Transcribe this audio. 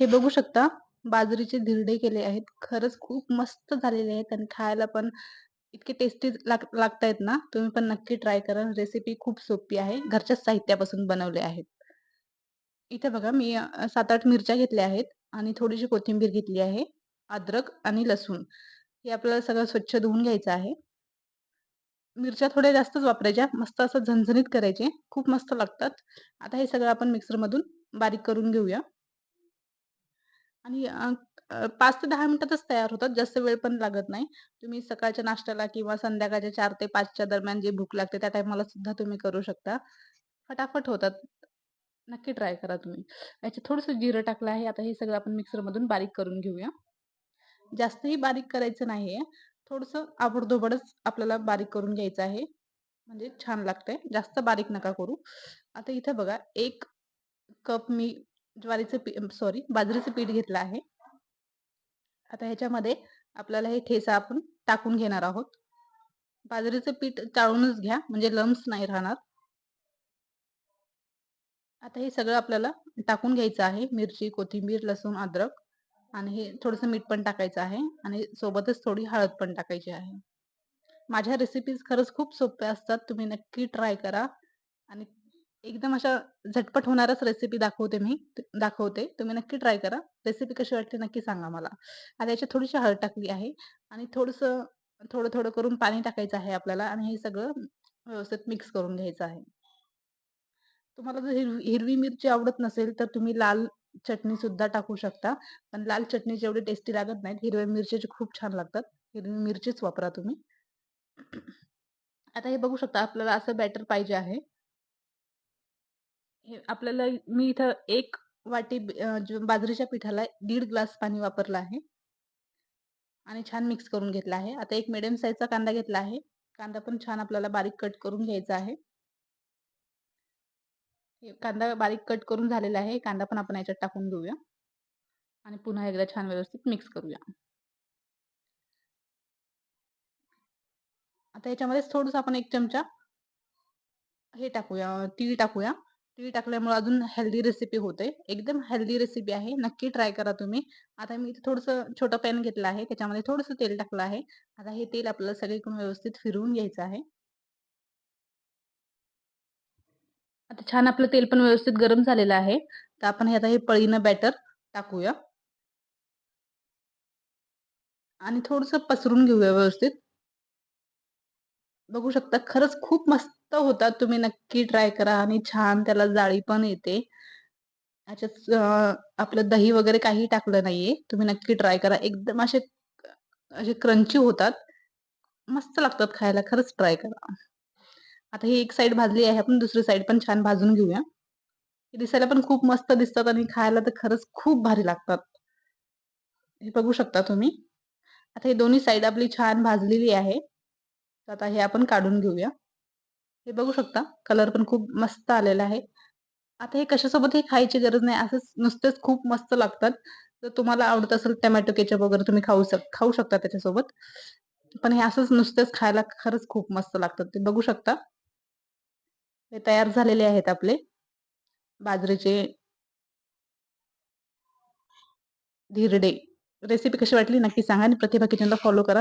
हे बघू शकता बाजरीचे धिरडे केले आहेत. खरंच खूप मस्त झालेले आहेत आणि खायला पण इतके टेस्टी लाग लागतायत ना, तुम्ही पण नक्की ट्राय करा. रेसिपी खूप सोपी आहे. घरच्याच साहित्यापासून बनवले आहेत. इथे बघा मी सात आठ मिरच्या घेतल्या आहेत आणि थोडीशी कोथिंबीर घेतली आहे. अद्रक आणि लसूण हे आपल्याला सगळं स्वच्छ धुवून घ्यायचं आहे. मिरच्या थोड्या जास्तच वापरायच्या. मस्त असं झणझणीत करायचे. खूप मस्त लागतात. आता हे सगळं आपण मिक्सरमधून बारीक करून घेऊया. आणि अ, अ, 5 ते 10 मिनिटातच तयार होतात. जास्त वेळ पण लागत नाही. तुम्ही सकाळच्या नाश्त्याला किंवा संध्याकाळच्या 4 ते 5 च्या दरम्यान जी भूक लागते त्या टाईमाला सुद्धा तुम्ही करू शकता. फटाफट होतात. नक्की ट्राय करा तुम्ही. याच्यात थोडंसं जिरं टाकलं आहे. आता हे सगळं आपण मिक्सरमधून बारीक करून घेऊया. जास्तही बारीक करायचं नाहीये. थोडंसं आबडधोबडच आपल्याला बारीक करून घ्यायचं आहे. म्हणजे छान लागतंय. जास्त बारीक नका करू. आता इथे बघा 1 कप मी ज्वारीचं पी सॉरी बाजरीचं पीठ घेतलं आहे. आता ह्याच्यामध्ये आपल्याला हे ठेचा आपण टाकून घेणार आहोत. बाजरीचं पीठ चाळूनच घ्या म्हणजे लम्स नाही राहणार. आता हे सगळं आपल्याला टाकून घ्यायचं आहे. मिरची, कोथिंबीर, लसूण, अद्रक आणि हे थोडंसं मीठ पण टाकायचं आहे आणि सोबतच थोडी हळद पण टाकायची आहे. माझ्या रेसिपीज खरंच खूप सोप्या असतात. तुम्ही नक्की ट्राय करा आणि एकदम अशा झटपट होणारच रेसिपी दाखवते मी दाखवते. तुम्ही नक्की ट्राय करा. रेसिपी कशी वाटते नक्की सांगा मला. आता याच्यात थोडीशी हळद टाकली आहे आणि थोडंसं थोडं-थोडं करून पाणी टाकायचं आहे आपल्याला आणि हे सगळं व्यवस्थित मिक्स करून घ्यायचं आहे. तुम्हाला जर हिरवी हिरवी मिरची आवडत नसेल, तर तुम्ही लाल चटणी सुद्धा टाकू शकता. पण लाल चटणी जेवढी टेस्टी लागत नाहीत, हिरव्या मिरचीचे खूप छान लागतात. हिरवी मिरचीच वापरा तुम्ही. आता हे बघू शकता आपल्याला असं बॅटर पाहिजे आहे. हे आपल्याला मी इथं एक वाटी अ, बाजरीच्या पिठाला दीड ग्लास पाणी वापरलं आहे. आणि छान मिक्स करून घेतला आहे. आता एक मिडियम साईजचा कांदा घेतला आहे. कांदा पण छान आपल्याला बारीक कट करून घ्यायचा आहे. हे कांदा बारीक कट करून झालेला आहे. कांदा पण आपण याच्यात टाकून घेऊया. आणि पुन्हा एकदा छान व्यवस्थित मिक्स करूया. आता याच्यामध्येच थोडस आपण एक चमचा हे टाकूया, तीळ टाकूया. तीळ टाकल्यामुळे अजून हेल्दी रेसिपी होते. एकदम हेल्दी रेसिपी आहे. नक्की ट्राय करा तुम्ही. आता मी इथे थोडंसं छोटं पॅन घेतलं आहे. त्याच्यामध्ये थोडंसं तेल टाकलं आहे. आता हे तेल आपल्याला सगळीकडून व्यवस्थित फिरवून घ्यायचं आहे. आता छान आपलं तेल पण व्यवस्थित गरम झालेलं आहे. तर आपण हे आता हे पळीनं बॅटर टाकूया. आणि थोडंसं पसरून घेऊया व्यवस्थित. बघू शकता खरंच खूप मस्त होतात. तुम्ही नक्की ट्राय करा आणि छान त्याला जाळी पण येते. ह्याच्यात आपलं दही वगैरे काही टाकलं नाहीये. तुम्ही नक्की ट्राय करा. एकदम असे असे क्रंची होतात. मस्त लागतात खायला. खरंच ट्राय करा. आता ही एक साइड भाजली आहे. आपण दुसरी साइड पण छान भाजून घेऊया. दिसायला पण खूप मस्त दिसतात आणि खायला तर खरंच खूप भारी लागतात. हे बघू शकता तुम्ही. आता हे दोन्ही साइड आपली छान भाजलेली आहे. तर आता हे आपण काढून घेऊया. हे बघू शकता कलर पण खूप मस्त आलेला आहे. आता हे कशासोबतही खायची गरज नाही. असंच नुसतेच खूप मस्त लागतात. तर तुम्हाला आवडत असेल टमॅटो केचप वगैरे तुम्ही खाऊ शक खाऊ शकता त्याच्यासोबत. पण हे असंच नुसतेच खायला खरंच खूप मस्त लागतात. ते बघू शकता. हे तयार झालेले आहेत आपले बाजरीचे धिरडे. रेसिपी कशी वाटली नक्की सांगा आणि प्रतिभा किचनला फॉलो करा.